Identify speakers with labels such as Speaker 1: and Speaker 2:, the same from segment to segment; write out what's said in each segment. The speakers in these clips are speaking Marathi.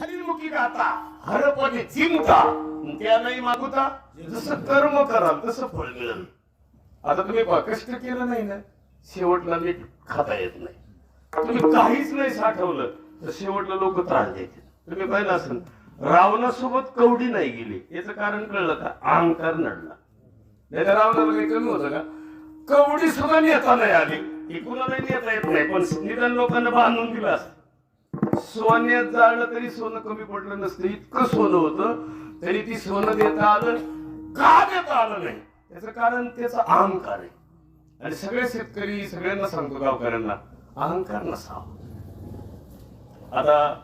Speaker 1: हरिमुखी गाता हरपणे चिंता त्या नाही मागुता. जसं कर्म कराल तसं फळ मिळेल. आता तुम्ही पहा, कष्ट केलं नाही ना शेवटला नीट खाता येत नाही. तुम्ही काहीच नाही साठवलं तर शेवटला लोक त्रास देतील. तुम्ही पाहिलं असेल रावणासोबत कवडी नाही गेली. याचं कारण कळलं का? अहंकार नडला. नाही तर रावणाला काही कमी होतं का? कवडी सुद्धा नेता नाही आली. एकूणालाही नेता येत नाही पण निदान लोकांना बांधून दिलं असतं. सोन्यात जाळलं तरी सोनं कमी पडलं नसतं. इतकं सोनं होतं. तरी ती सोनं देता आलं का देता आलं नाही? त्याचं कारण त्याचा अहंकार आहे. आणि सगळे शेतकरी सगळ्यांना सांगतो गावकऱ्यांना अहंकार नसावा आता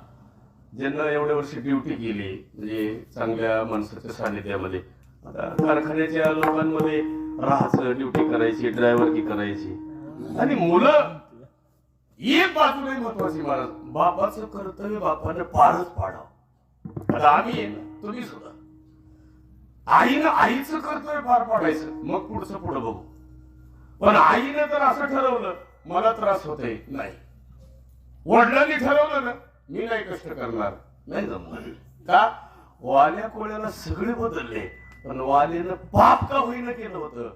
Speaker 1: ज्यांना एवढ्या वर्षी ड्युटी केली म्हणजे चांगल्या माणसाच्या सानिध्यामध्ये आता कारखान्याच्या लोकांमध्ये राहायचं ड्युटी करायची ड्रायव्हरकी करायची. आणि मुलं एक बाजू नाही महत्वाची महाराज बापाचं कर्तव्य बापानं पारच पाडावं. आता आम्ही ना, तुम्ही सुद्धा. आईनं आईचं कर्तव्य पार पाडायचं. मग पुढचं पुढं बघू. पण आईनं जर असं ठरवलं मला त्रास होते नाही. वडिलांनी ठरवलं ना मी नाही कष्ट करणार. नाही जमणार. का? वाल्या कोळ्याला सगळे बदलले. पण वाल्यानं पाप का होईना केलं होतं?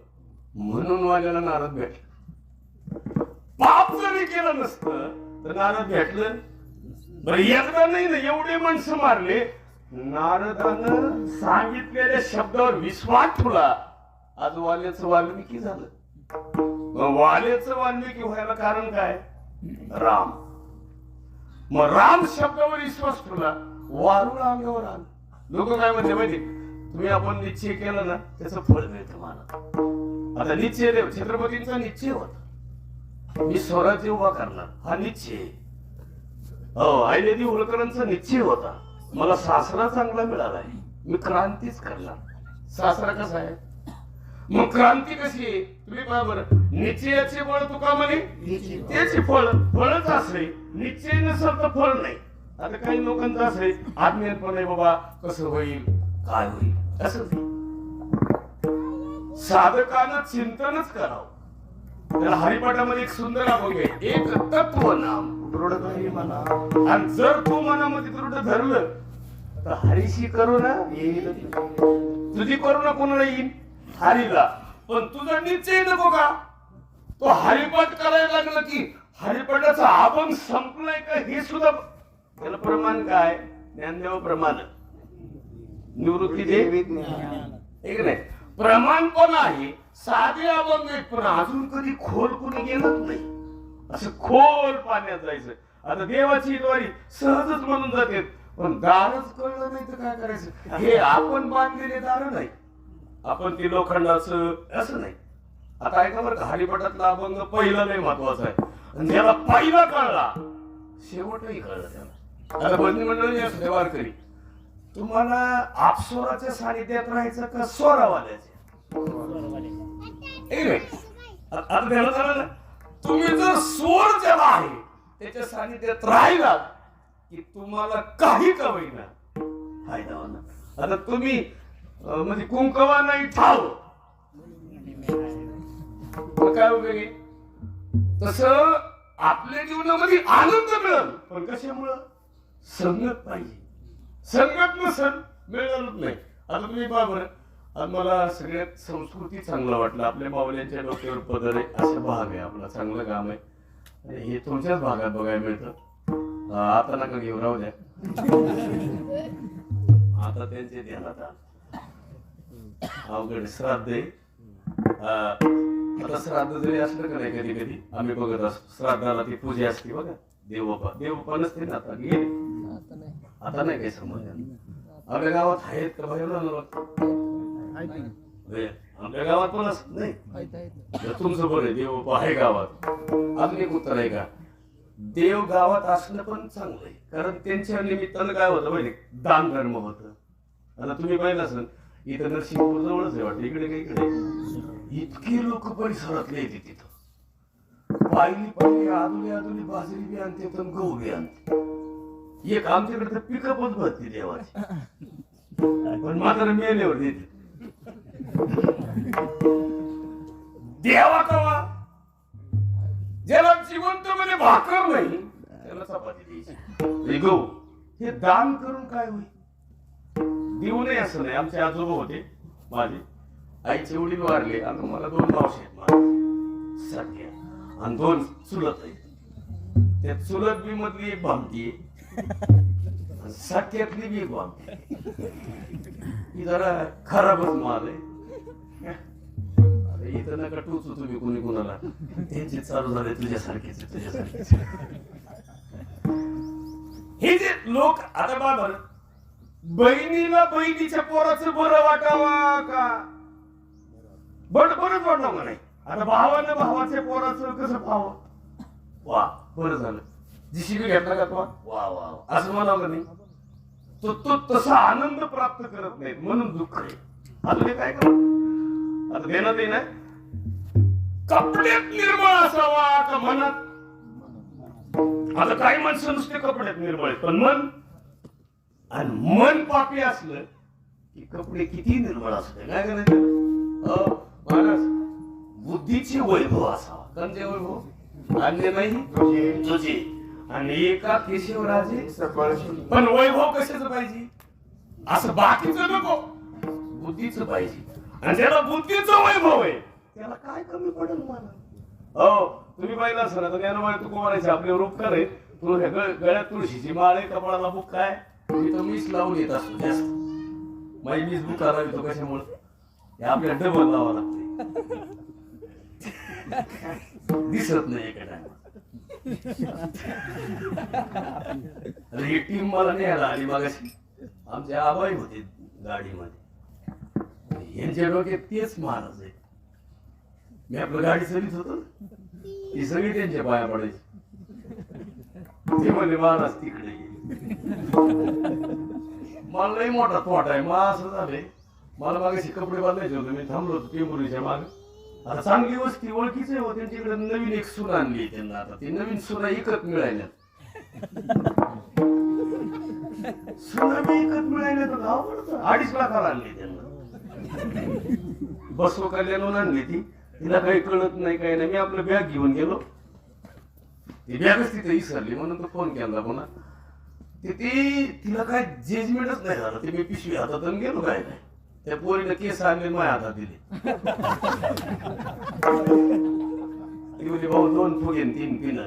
Speaker 1: म्हणून वाल्याला नारद भेटला. पाप जरी केलं नसतं तर नारद भेटलं. बरं एकदा नाही ना एवढे माणसं मारले. नारदानं सांगितलेल्या शब्दावर विश्वास ठेवला. आज वाल्याचं वाल्मिकी झालं. वाल्याचं वाल्मिकी व्हायला कारण काय? राम. मग राम शब्दावर विश्वास ठेवला. वारुळ अंगावर आलं. लोक काय म्हणते माहिती तुम्ही आपण निश्चय केला ना त्याचं फळ मिळतं मला. आता निश्चय देव छत्रपतींचा निश्चय होता. मी स्वराज्य उभा करणार. हा निश्चय. हो आईलेदी होळकरांचा निश्चय होता. मला सासरा चांगला मिळालाय मी क्रांतीच करणार. सासरा कसा आहे? मग क्रांती कशी आहे? तुम्ही पहा बरं. निश्चयाचे बळ तुका म्हणे? त्याचे फळ फळच असले. निश्चय नसेल तर फळ नाही. आता काही लोकांचं असं आत्मीयपण आहे बाबा. कसं होईल? काय होईल? असं. नाही साधकानं चिंतनच करावं. त्याला हरिपाठामध्ये एक सुंदर अभंग आहे. एक तत्व नाम. दृढ म्हणा आणि जर तू मनामध्ये दृढ धरलं तर हरीशी करुणा येईल तुझी करुणा कोणाला येईल? हरीला. पण तुझा निश्चय नको का तो हरिपाठ करायला लागला की हरिपाठाचा अभंग संपलाय का हे सुद्धा त्याला प्रमाण काय? ज्ञानदेव प्रमाण. निवृत्ती दे. एक नाही? प्रमाण पण आहे? साधे अभंग आहेत पण अजून कधी खोल कुणी गेलंच नाही. असं खोल पाण्यात जायचं. आता देवाची द्वारी सहजच म्हणून जाते. पण दारच कळलं नाही तर काय करायचं? हे आपण बांधलेले दार नाही. आपण ती लोखंडाचं असं नाही. आता ऐका बरं का हरिपटातला अभंग पहिला नाही महत्त्वाचा आहे. आणि त्याला पहिला कळला. शेवटही कळलं त्याला. आता बंदी मंडळी असते वारकरी. तुम्हाला आपसोराच्या सानिध्यात राहायचं का सोरावाल्याच्या आता त्याला झालं ना तुम्ही जर स्वर ज्याला आहे त्याच्या सानिध्यात राहिला की तुम्हाला काही का होईना फायदा होणार आता तुम्ही म्हणजे कुंकवा नाही ठाव. मग काय उपयोगी तस आपल्या जीवनामध्ये आनंद मिळेल पण कशामुळं? संगत पाहिजे. संगत नसल मिळणारच नाही. आता तुम्ही बाबर आज मला सगळ्यात संस्कृती चांगलं वाटलं. आपल्या मावल्यांच्या डोक्यावर पदर आहे असं भाग आहे आपला. चांगलं काम आहे. आणि हे तुमच्याच भागात बघायला मिळतं. आता नका घेऊ राहू द्या. आता त्यांचे ध्यानात. अवघड श्राद्ध आहे. आता श्राद्ध जरी असलं का नाही कधी कधी आम्ही बघत असतो. श्राद्धाला ती पूजा असते बघा. देवबापा देवबापा नसते ना आता गेले. आता नाही. काही समज आपल्या गावात आहेत का? बाहेर आपल्या गावात पण असत नाही. तर तुमचं बरं आहे देव आहे गावात. अजून एक उत्तर आहे का? देव गावात असणं पण चांगलं आहे. कारण त्यांच्या निमित्तानं काय होतं माहिती दान धर्म होतं. आता तुम्ही पाहिलं असेल इथं नरसिंहपूर जवळच आहे वाटतं. इकडे काही इकडे? इतके लोक परिसरातले येते तिथं. पाहिली पाहिली आधुली आधुली बाजरी बी आणते पण गहू बी आणते. एक आमच्याकडे तर पिकअपच भरते देवाची. पण मात्र मेल्यावर देते. देवा कवा. ज्याला जिवंत म्हणजे भाकर नाही त्याला चपाती द्यायची. हे गहू हे दान करून काय होईल? देऊ नये असं नाही. आमचे आजोबा होते माझे. आईचे वडील वारले आणि मला दोन मावशे आहेत सख्या आणि दोन चुलत आहेत. त्या चुलत बी मधली एक भामटी आहे. सख्यातली बी एक भामटी ही जरा खराबच माल आहे. अरे इथं नका टोचू तुम्ही कुणी कुणाला. त्यांचे चालू झाले तुझ्यासारखेच तुझ्यासारखेच हे जे लोक आता बाबा बहिणीला बहिणीच्या पोराचं बरं वाटावा का? बड बरंच वाटलं का नाही? आता भावानं भावाच्या पोराचं कसं पाहावं? वा बरं झालं. जिशिबी घेतला का तो? वा वा वा. असं म्हणावं नाही? तो तो तसा आनंद प्राप्त करत नाही म्हणून दुःख आहे. आता काय करू आता देण्यात येईना कपड्यात निर्मळ असावा का मनात आता काही माणसं नुसते कपड्यात निर्मळ पण मन आणि मन पापी असलं की कपडे किती निर्मळ असते काय करायचं? महाराज बुद्धीचे वैभव असावा. कोणते वैभव? अन्य नाही तुझे आणि एका केशवराजे पण वैभव कशाच पाहिजे? असं बाकीचं नको. बुद्धीचं पाहिजे. आणि त्याला बुद्धीचं वैभव आहे. त्याला काय कमी पडेल मला? हो तुम्ही पाहिलं असं ना तर ज्ञानोबा तू कोणाचे आपल्यावर उपकार आहे. तू ह्या गळ- गळ्यात तुळशीची माळ आहे कपाळाला बुक काय? मी तर मीच लावून येत असतो जास्त. माझी मीच बुक करावी तो कशामुळे? हे आपल्या डबल लावा लागते दिसत नाही एका टायमा अरे ही टीम मला न्यायला आली मागाशी. आमचे आबाई होते गाडीमध्ये. यांच्या डोक्यात तेच महाराज आहे. मी आपलं गाडी सरीत होतो ती सगळी त्यांच्या पाया पडायची. ते म्हणले महाराज तिकडे मला लई मोठा तोटा आहे. मला असं झालंय मला मागाशी कपडे बांधायचे होते. मी थांबलो होतो टेंबुरीच्या माग. आता चांगली वस्ती ओळखीच आहे हो त्यांच्याकडे. नवीन एक सुना आणली त्यांना आता. ती नवीन सुना इकत मिळाल्या सुना मी इकत मिळाल्या तर आवडत अडीच लाखाला आणली त्यांना. बसव कल्याणून आणली ती. तिला काही कळत नाही काही नाही. मी आपलं बॅग घेऊन गेलो. ती बॅगच तिथे विसरली. म्हणून तो फोन केला पुन्हा ते ती तिला काय जजमेंटच नाही झालं. ते मी पिशवी हातात गेलो काय नाही. त्या पोरीनं केस आणले माझ्या हातात दिले. ती भाऊ दोन फुगे तीन पिन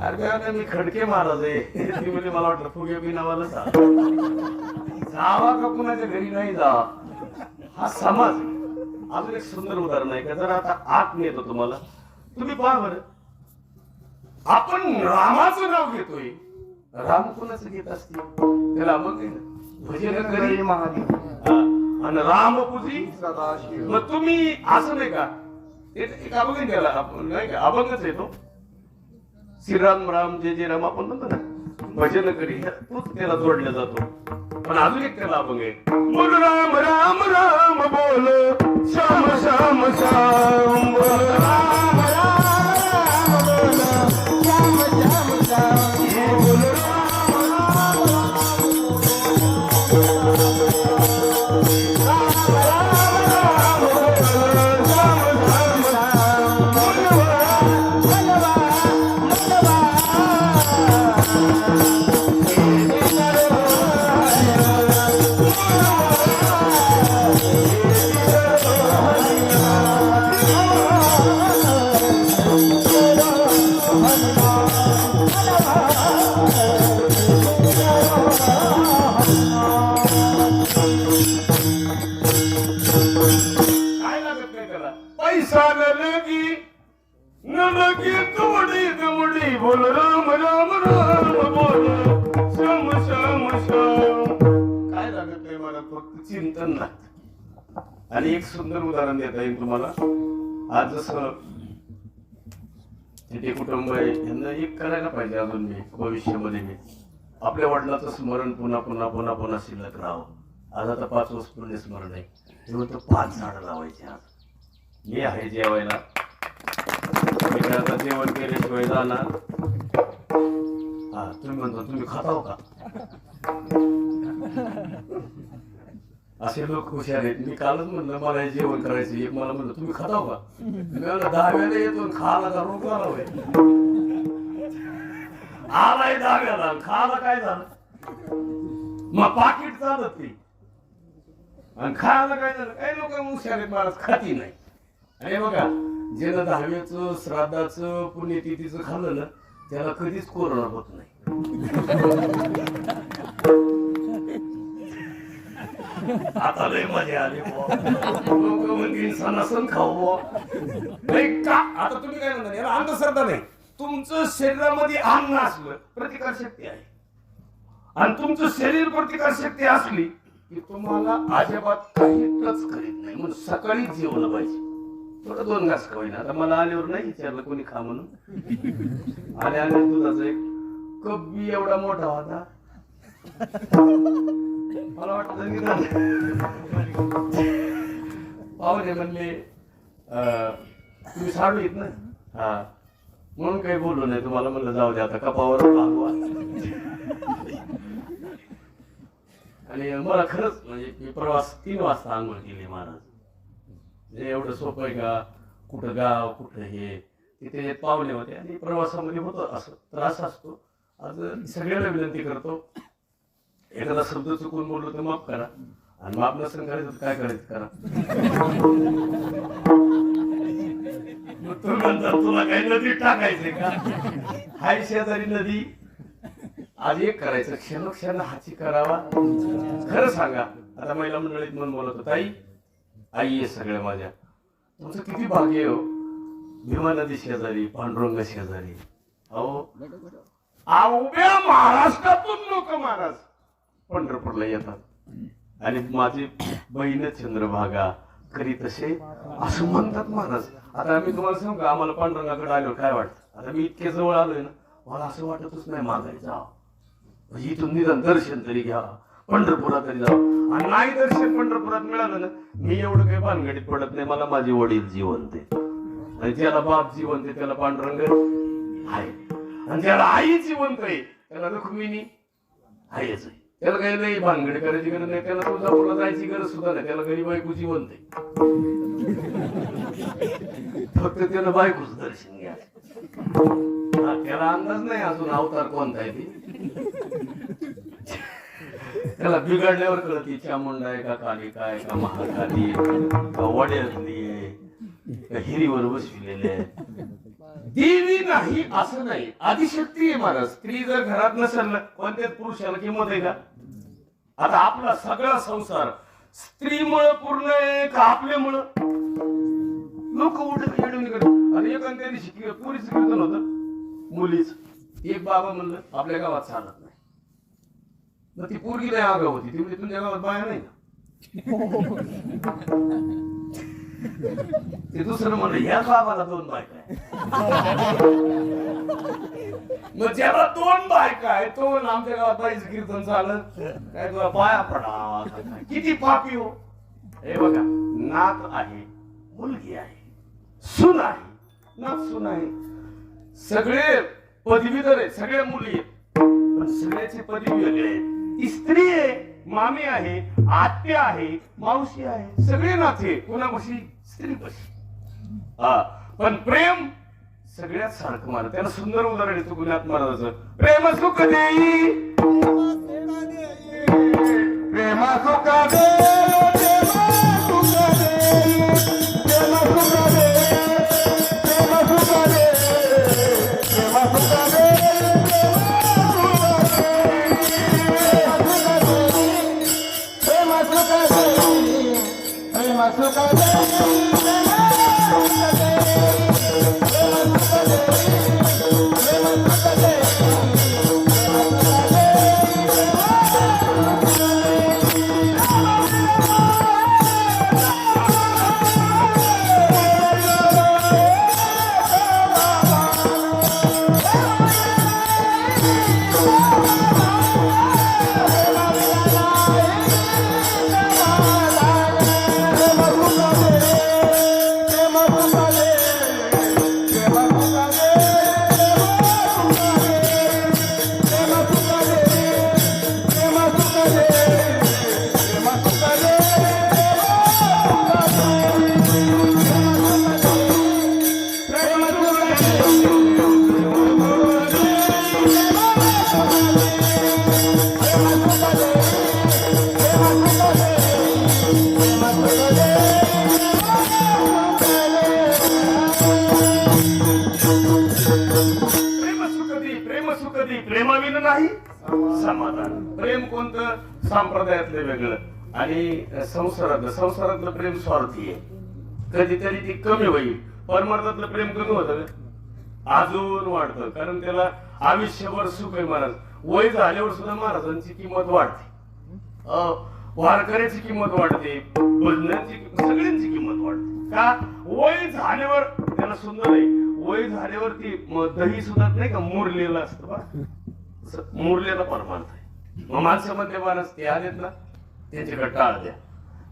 Speaker 1: अरे मी खडके महाराज आहे. ती म्हणजे मला वाटलं फुगे पिनावाला जावा का कुणाच्या घरी नाही जा? हा समाज. अजून एक सुंदर उदाहरण आहे का? जर आता आत नेतो तुम्हाला. तुम्ही पहा बरं. आपण रामाचं नाव घेतोय. राम कुणाचं घेत असते त्याला मग भजन करी.
Speaker 2: महादेव.
Speaker 1: हा. आणि राम पूजी.
Speaker 2: सदाशिव.
Speaker 1: मग तुम्ही असं नाही का? एक अभंग त्याला. आपण नाही का? अभंगच येतो श्रीराम राम जय जय राम आपण म्हणतो ना. भजन करी तोच त्याला जोडला जातो. पण अजून एक त्याला अभंग आहे. बोल राम राम राम बोल. श्याम श्याम श्याम बोल. आज जसं तिथे कुटुंब आहे यांना एक करायला पाहिजे अजून मी भविष्यामध्ये मी आपल्या वडिलाचं स्मरण पुन्हा पुन्हा पुन्हा पुन्हा शिल्लक राहावं. आज आता पाच वर्ष पुण्य स्मरण आहे. तेव्हा तर पाच झाडं लावायची आज. मी आहे जेवायला. मी आता जेवण केल्याशिवाय जाणार. हा तुम्ही म्हणता तुम्ही खाताव का? असे लोक हुशार आहेत. मी कालच म्हणलं मला जेवण करायचं एक मला म्हणलं तुम्ही खाता हो का? मी म्हणलं दहाव्याला येतो खाला खायला का रोग होय. आलाय दहाव्याला. खाला काय झालं? मग पाकिट चालत ते आणि खायला काय झालं? काही लोक हुशार आहेत महाराज खाती नाही. आणि बघा ज्यानं दहाव्याचं श्राद्धाचं पुण्यतिथीचं खाल्लं ना त्याला कधीच कोरोना होत नाही. आता लय मजा आली लोक म्हणजे सणासण खाऊ नाही का? आता तुम्ही काय म्हणता याला अंधश्रद्धा नाही. तुमचं शरीरामध्ये अन्न असलं प्रतिकार शक्ती आहे. आणि तुमचं शरीर प्रतिकार शक्ती असली की तुम्हाला अजिबात काही टच करीत नाही. म्हणून सकाळी जेवलं पाहिजे. थोडं दोन घास खावायला. आता मला आल्यावर नाही विचारलं कोणी खा म्हणून. आले आले दुधाचा एक कब्बी एवढा मोठा होता. मला पाहुणे म्हणले तुम्ही साडू येत ना हा. म्हणून काही बोललो नाही. तुम्हाला म्हणलं जाऊ दे आता कपावर आणि मला खरंच म्हणजे मी प्रवास तीन वाजता आंघोळ केली महाराज. म्हणजे एवढं सोपं आहे का? कुठं गाव कुठं हे? तिथे पाहुणे होते आणि प्रवासामध्ये होतं असं. त्रास असतो. आज सगळ्यांना विनंती करतो. एखादा शब्द चुकून बोललो तर माफ करा. आणि माफ नसेल करायचं काय करायचं? करा. तुला काही नदी टाकायचे का? हाय शेजारी नदी. आज एक करायचं. क्षणोक्षण हाची करावा. खरं सांगा आता महिला मंडळीत म्हणून बोलत होता आई आई आहे सगळ्या माझ्या. तुमचं किती भाग्य आहे हो. भीमा नदी शेजारी पांडुरंग शेजारी. अहो आ उभ्या महाराष्ट्रातून लोक महाराज. पंढरपूरला येतात. आणि माझी बहीण चंद्रभागा. करी तसे असं म्हणतात महाराज. आता आम्ही तुम्हाला सांगू का आम्हाला पांडुरंगाकडे आलो काय वाटतं? आता मी इतके जवळ आलोय ना मला असं वाटतच नाही माघारी जा म्हणजे इथून निदान दर्शन तरी घ्या पंढरपुरात तरी जा आणि नाही दर्शन पंढरपुरात मिळालं ना मी एवढं काही भानगडीत पडत नाही. मला माझे वडील जिवंत आहे आणि ज्याला बाप जिवंत आहे त्याला पांडुरंग आहे. आणि ज्याला आई जिवंत आहे त्याला रुक्मिणी आहेच आहे. त्याला काही नाही भानगड करायची गरज नाही. त्याला तुळजापूरला जायची गरज सुद्धा नाही. त्याला घरी बायको जिवंत फक्त त्याला बायकोच दर्शन घ्या. त्याला अंदाज नाही अजून अवतार कोणता आहे ती. त्याला बिघडल्यावर कळत चामुंडा आहे का काली काय का महाकाली का वड्यातली आहे का हिरीवर बसविलेले आहे. देवी नाही असं नाही. आदिशक्ती आहे महाराज. स्त्री जर घरात नसेल ना कोणत्याच पुरुषाला किंमत आहे का? आता आपला सगळा संसार स्त्रीमुळं पूर्ण आहे का आपल्यामुळं. लोक उठत खेळून आणि एक त्या दिवशी कि- कीर्तन होत. मुलीच. एक बाबा म्हणलं आपल्या गावात चालत नाही. मग ती पोरगी नाही आगाव होती. ती म्हणजे तुमच्या गावात बाया नाही ना ते दुसरं म्हणलं याच बाबाला दोन बायका मग ज्याला दोन बायका आहे तो आमच्या गावात बाईचं कीर्तन चालत काय तुला पाया पडा किती पापी हो. हे बघा नात आहे मुलगी आहे सुन आहे नात सुन आहे. सगळे पदवीधर आहे सगळ्या मुली आहेत. पण सगळ्याचे पदवी वेगळे स्त्री आहे मामी आहे आत्या आहे मावशी आहे सगळे नाते कोणापाशी? स्त्रीपाशी. हा पण प्रेम सगळ्यात सारखं मला त्याला सुंदर उदाहरण येतो गुन्ह्यात महाराजाचं प्रेम सुख देई प्रेम सुख दे you. समाधान. प्रेम कोणतं? संप्रदायातलं वेगळं. आणि संसारातलं संसारातलं प्रेम स्वार्थी आहे. कधीतरी ती कमी होईल. परमार्थातलं प्रेम कमी होत अजून वाढतं. कारण त्याला आयुष्यभर सुख आहे महाराज. वय झाल्यावर सुद्धा महाराजांची किंमत वाढते. वारकऱ्याची किंमत वाढते. भजनांची सगळ्यांची किंमत वाढते. का? वय झाल्यावर त्याला सुंदर आहे वय झाल्यावर ती दही सुद्धा नाही का? मुरलेलं असतं बा. मुरलेला परमार्थ आहे मग माणसं माणस ते आलेत ना त्यांच्याकडे टाळ द्या.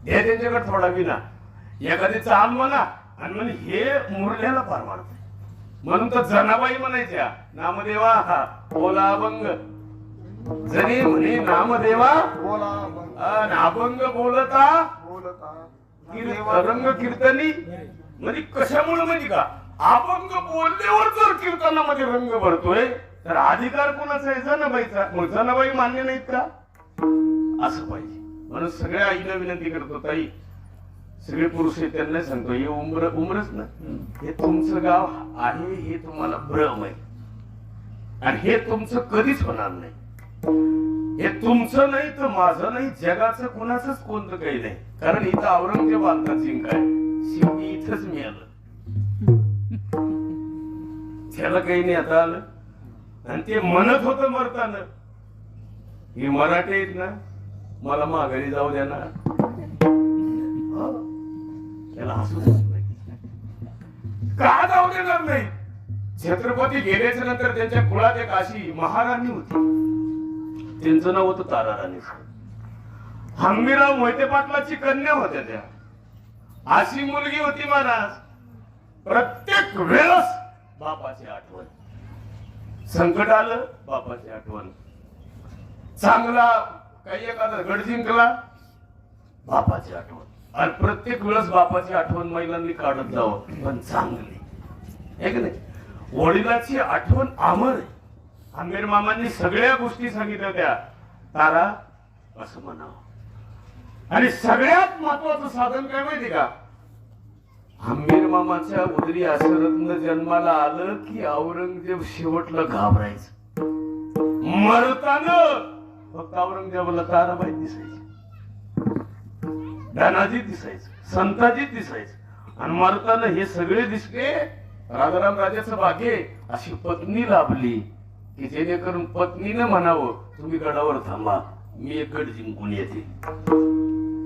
Speaker 1: द्या त्यांच्याकडे थोडा विना. एखादी चाल म्हणा आणि म्हणे हे मुरलेला परमार्थ आहे म्हणून तर जनाबाई म्हणायच्या नामदेवा हा बोला अभंग. जरी म्हणे नामदेवा
Speaker 2: बोला
Speaker 1: अन अभंग बोलता
Speaker 2: बोलता
Speaker 1: कीर- रंग कीर्तनी. म्हणजे कशामुळे म्हणजे का? अभंग बोलल्यावर जर कीर्तनामध्ये रंग भरतोय तर अधिकार कोणाचा आहे? जनाबाईचा. मग जनाबाई मान्य नाहीत का? असं पाहिजे. म्हणून सगळ्या आईला विनंती करतो ताई सगळे पुरुष हे त्यांना सांगतो हे उमर उमरच ना. हे तुमचं गाव आहे हे तुम्हाला भ्रम आहे. आणि हे तुमचं कधीच होणार नाही. हे तुमचं नाही तर माझं नाही जगाचं कुणाचंच कोणतं काही नाही. कारण इथं औरंगजेब आलता जिंकाय शेवटी इथंच मिळालं. त्याला काही नाही आता आलं. आणि ते म्हणत होत मरताना. हे मराठी आहेत ना मला माघारी जाऊ द्या ना. त्याला हसू नाही. का जाऊ देणार नाही? छत्रपती गेल्याच्यानंतर त्यांच्या कुळात एक अशी महाराणी होती. त्यांचं नाव होतं ताराराणी हंबीराव मोहिते पाटलाची कन्या होत्या त्या. अशी मुलगी होती महाराज. प्रत्येक वेळेस बापाची आठवण. संकट आलं बापाची आठवण. चांगला काही एखादा गड जिंकला बापाची आठवण. आणि प्रत्येक वेळेस बापाची आठवण महिलांनी काढत जावं पण चांगली. एक नाही? वडिलाची आठवण आमर आहे. आंबेर मामांनी सगळ्या गोष्टी सांगितल्या त्या. तारा असं म्हणावं. आणि सगळ्यात महत्वाचं साधन काय माहिती का? आंबेर इमामाच्या उदरी आश्रतनं जन्माला आलं की औरंगजेब शेवटला घाबरायचं. मरताना फक्त औरंगजेबाला ताराबाई दिसायची. धनाजी दिसायचं संताजी दिसायचं. आणि मरताना हे सगळे दिसले राजाराम राजाचं भाग्य अशी पत्नी लाभली की जेणेकरून पत्नीनं म्हणावं तुम्ही गडावर थांबा मी एक गड जिंकून येते.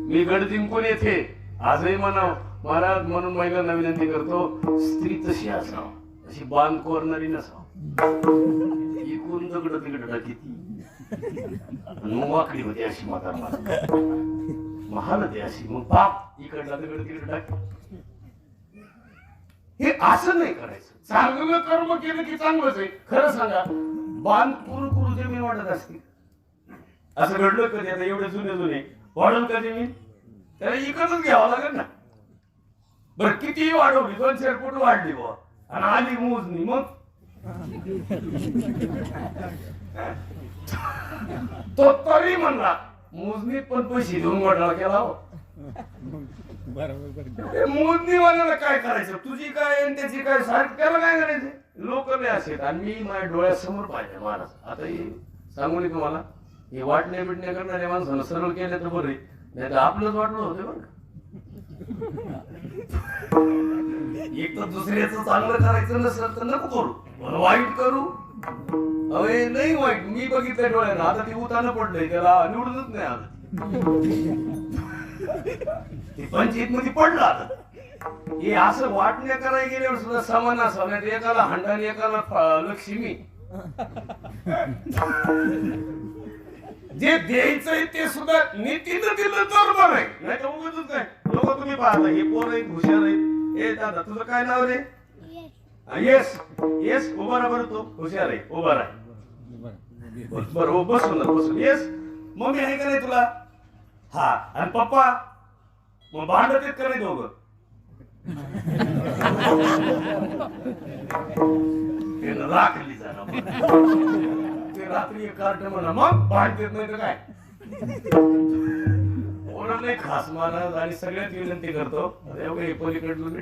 Speaker 1: मी गड जिंकून येते आजही म्हणावं महाराज म्हणून महिलांना विनंती करतो स्त्री तशी असाव अशी बांध कोरणारी नसाव. इकून दगड तिकड किती मग वाकडी होती अशी माता महाल महानदी अशी मग बाप इकडला दगड तिकडे टाक हे असं नाही करायचं. चांगलं कर्म केलं की चांगलंच आहे. खरं सांगा बांध कुरु कुरु जमीन वाटत असते. असं घडलं कधी आता? एवढे जुने जुने. वाढल कधी मी? त्याला इकडच घ्यावं लागेल ना. बरं किती वाढवली दोन चार फूट वाढली बुवा. आणि आली मोजणी मग? तो तरी म्हणला मोजणीत पण पैसे देऊन घोटाळा केला हो. मोजणी वाल्याला काय करायचं? तुझी काय आणि त्याची काय सारखं त्याला काय करायचं? लोक नाही असे आणि मी माझ्या डोळ्यासमोर पाहिजे महाराज आता हे सांगू नये तुम्हाला हे वाटण्या बिटण्या करणाऱ्या माणसानं सरळ केलं तर बरे नाही तर आपलंच वाटलं होतं बरं. एक तर दुसऱ्याचं चांगलं करायचं नसलं तर नको करू. पण वाईट करू. अरे नाही वाईट. मी बघितलं डोळ्यानं. आता ती उतानं पडलंय. त्याला निवडूनच नाही आलं. ते पंचायत मध्ये पडला आता. हे असं वाटण्या करायला गेल्यावर सुद्धा समान असावं एकाला हंडा एकाला लक्ष्मी. जे द्यायचंय ते सुद्धा नीतीनं दिलं तर बरं आहे. नाही तर उगाचच नाही. लोक तुम्ही पाहता हे पोर आहेत हुशार आहेत. ए दादा तुझं काय नाव रे? येस येस उभा राहा बरं तो. हुशार आहे उभा राहा. बरं हो, बसून बसून. येस मम्मी आहे का नाही तुला? हा आणि पप्पा? मग भांडत आहेत का नाही दोघं? ते राखली जरा ते रात्री एक कार्ट म्हणा मग भांडत नाही तर काय? कोणालाही खास. महाराज आणि सगळ्यात विनंती करतो पलीकडलं